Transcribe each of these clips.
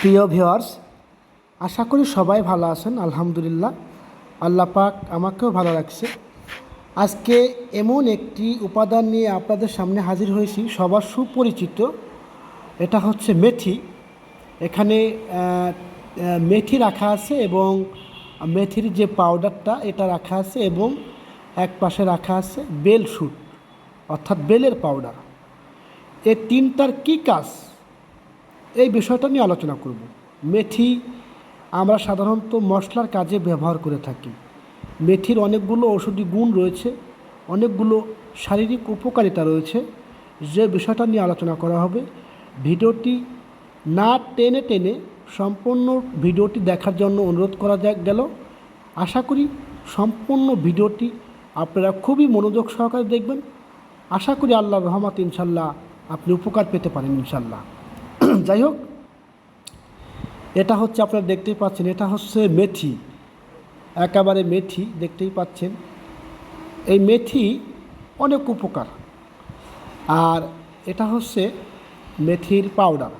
প্রিয় ভিওয়ার্স আশা করি সবাই ভালো আছেন, আলহামদুলিল্লাহ। আল্লাহ পাক আমাকেও ভালো রাখছে। আজকে এমন একটি উপাদান নিয়ে আপনাদের সামনে হাজির হয়েছি, সবার সুপরিচিত। এটা হচ্ছে মেথি। এখানে মেথি রাখা আছে এবং মেথির যে পাউডারটা, এটা রাখা আছে এবং এক পাশে রাখা আছে বেল শুট অর্থাৎ বেলের পাউডার। এই তিনটার কী কাজ? এই বিষয়টা নিয়ে আলোচনা করব। মেথি আমরা সাধারণত মশলার কাজে ব্যবহার করে থাকি। মেথির অনেকগুলো ঔষধি গুণ রয়েছে, অনেকগুলো শারীরিক উপকারিতা রয়েছে। যে বিষয়টা নিয়ে আলোচনা করা হবে, ভিডিওটি না টেনে টেনে সম্পূর্ণ ভিডিওটি দেখার জন্য অনুরোধ করা গেল। আশা করি সম্পূর্ণ ভিডিওটি আপনারা খুবই মনোযোগ সহকারে দেখবেন। আশা করি আল্লাহ রহমত ইনশাল্লাহ আপনি উপকার পেতে পারেন ইনশাল্লাহ। যাই হোক এটা হচ্ছে আপনারা দেখতেই পাচ্ছেন, এটা হচ্ছে মেথি, একেবারে মেথি, দেখতেই পাচ্ছেন। এই মেথি অনেক উপকার। আর এটা হচ্ছে মেথির পাউডার।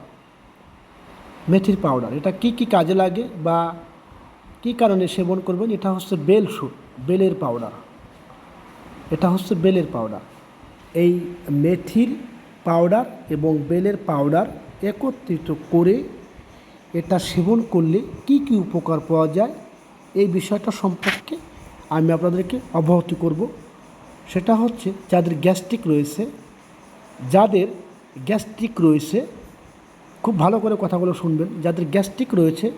মেথির পাউডার, এটা কি কি কাজে লাগে বা কি কারণে সেবন করবেন? এটা হচ্ছে বেল শুট বেলের পাউডার। এটা হচ্ছে বেলের পাউডার। এই মেথির পাউডার এবং বেলের পাউডার একত্রিত করে এটা সেবন করলে কি কি উপকার পাওয়া যায়? এই বিষয়টা সম্পর্কে আমি আপনাদেরকে অবগত করব। সেটা হচ্ছে যাদের গ্যাস্ট্রিক রয়েছে, যাদের গ্যাস্ট্রিক রয়েছে, খুব ভালো করে কথাগুলো শুনবেন, যাদের গ্যাস্ট্রিক রয়েছে,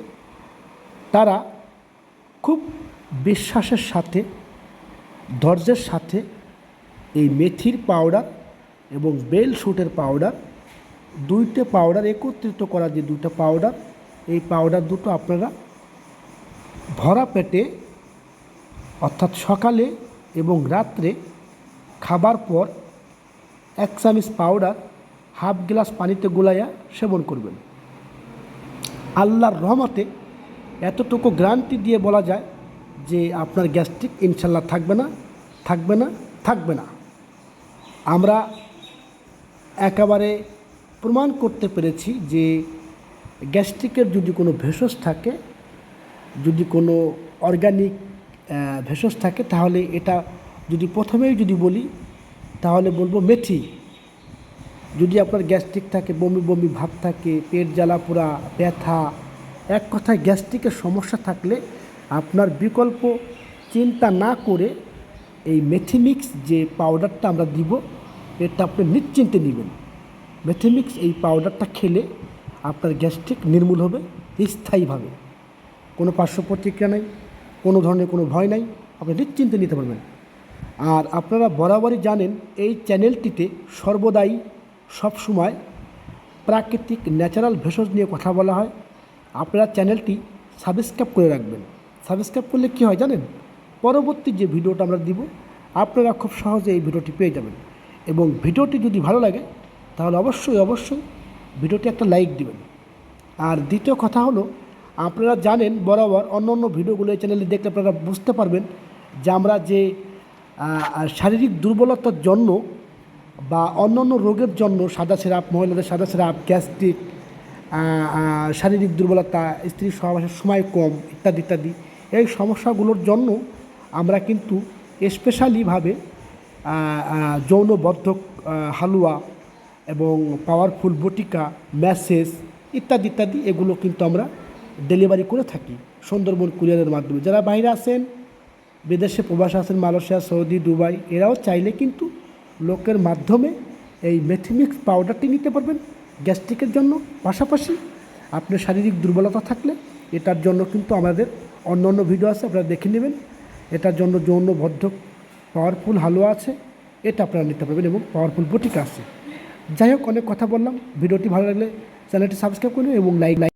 তারা খুব বিশ্বাসের সাথে, ধৈর্যের সাথে এই মেথির পাউডার এবং বেল শুটের পাউডার দুইটা পাউডার একত্রিত করা যে দুইটা পাউডার এই পাউডার দুটো আপনারা ভরা পেটে অর্থাৎ সকালে এবং রাত্রে খাবার পর এক চামচ পাউডার হাফ গ্লাস পানিতে গোলাইয়া সেবন করবেন। আল্লাহর রহমতে এতটুকু গ্যারান্টি দিয়ে বলা যায় যে আপনার গ্যাস্ট্রিক ইনশাল্লাহ থাকবে না থাকবে না থাকবে না। আমরা একেবারে প্রমাণ করতে পেরেছি যে গ্যাস্ট্রিকের যদি কোনো ভেষজ থাকে, যদি কোনো অর্গানিক ভেষজ থাকে, তাহলে এটা যদি প্রথমেই যদি বলি, তাহলে বলব মেথি। যদি আপনার গ্যাস্ট্রিক থাকে, বমি বমি ভাব থাকে, পেট জ্বালা পোড়া, ব্যথা, এক কথায় গ্যাস্ট্রিকের সমস্যা থাকলে আপনার বিকল্প চিন্তা না করে এই মেথি মেথিমিক্স যে পাউডারটা আমরা দিব, এটা আপনি নিশ্চিন্তে নেবেন। মেথিমিক্স এই পাউডারটা খেলে আপনার গ্যাস্ট্রিক নির্মূল হবে, স্থায়ীভাবে। কোনো পার্শ্ব প্রতিক্রিয়া নেই, কোনো ধরনের কোনো ভয় নাই, আপনি নিশ্চিন্তে নিতে পারবেন। আর আপনারা বরাবরই জানেন, এই চ্যানেলটিতে সর্বদাই সবসময় প্রাকৃতিক ন্যাচারাল ভেষজ নিয়ে কথা বলা হয়। আপনারা চ্যানেলটি সাবস্ক্রাইব করে রাখবেন। সাবস্ক্রাইব করলে কী হয় জানেন? পরবর্তী যে ভিডিওটা আমরা দিব, আপনারা খুব সহজে এই ভিডিওটি পেয়ে যাবেন। এবং ভিডিওটি যদি ভালো লাগে তাহলে অবশ্যই অবশ্যই ভিডিওটি একটা লাইক দিবেন। আর দ্বিতীয় কথা হলো, আপনারা জানেন বরাবর অন্য অন্য ভিডিওগুলো এই চ্যানেলে দেখলে আপনারা বুঝতে পারবেন যে আমরা যে শারীরিক দুর্বলতার জন্য বা অন্য অন্য রোগের জন্য সাদা সেরাপ, মহিলাদের সাদা সেরাপ, গ্যাস্ট্রিক শারীরিক দুর্বলতা, স্ত্রী সহবাসের সময় কম, ইত্যাদি ইত্যাদি, এই সমস্যাগুলোর জন্য আমরা কিন্তু স্পেশালিভাবে যৌনবদ্ধক হালুয়া এবং পাওয়ারফুল বটিকা ম্যাসেজ ইত্যাদি ইত্যাদি, এগুলো কিন্তু আমরা ডেলিভারি করে থাকি সুন্দরবন কুরিয়ারের মাধ্যমে। যারা বাইরে আছেন, বিদেশে প্রবাসে আছেন, মালয়েশিয়া, সৌদি, দুবাই, এরাও চাইলে কিন্তু লোকের মাধ্যমে এই মেথিমিক্স পাউডারটি নিতে পারবেন গ্যাস্ট্রিকের জন্য। পাশাপাশি আপনার শারীরিক দুর্বলতা থাকলে এটার জন্য কিন্তু আমাদের অন্য অন্য ভিডিও আছে, আপনারা দেখে নেবেন। এটার জন্য যৌনবদ্ধ পাওয়ারফুল হালুয়া আছে, এটা আপনারা নিতে পারবেন এবং পাওয়ারফুল বটিকা আছে। যাই হোক অনেক কথা বললাম। ভিডিওটি ভালো লাগলে চ্যানেলটি সাবস্ক্রাইব করুন এবং লাইক লাইক